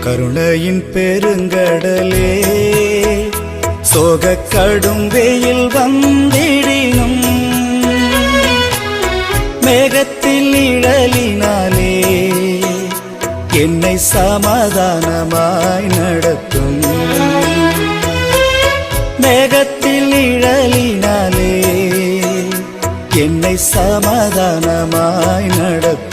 கருணையின் பெருங்கடலே. சோக கடும் வெயில் வந்திடினும். மேகத்தில் நிழலினாலே என்னை சமாதானமாய் நடத்தும். மேகத்தில் நிழலினாலே என்னை சமாதானமாய் நடத்தும்.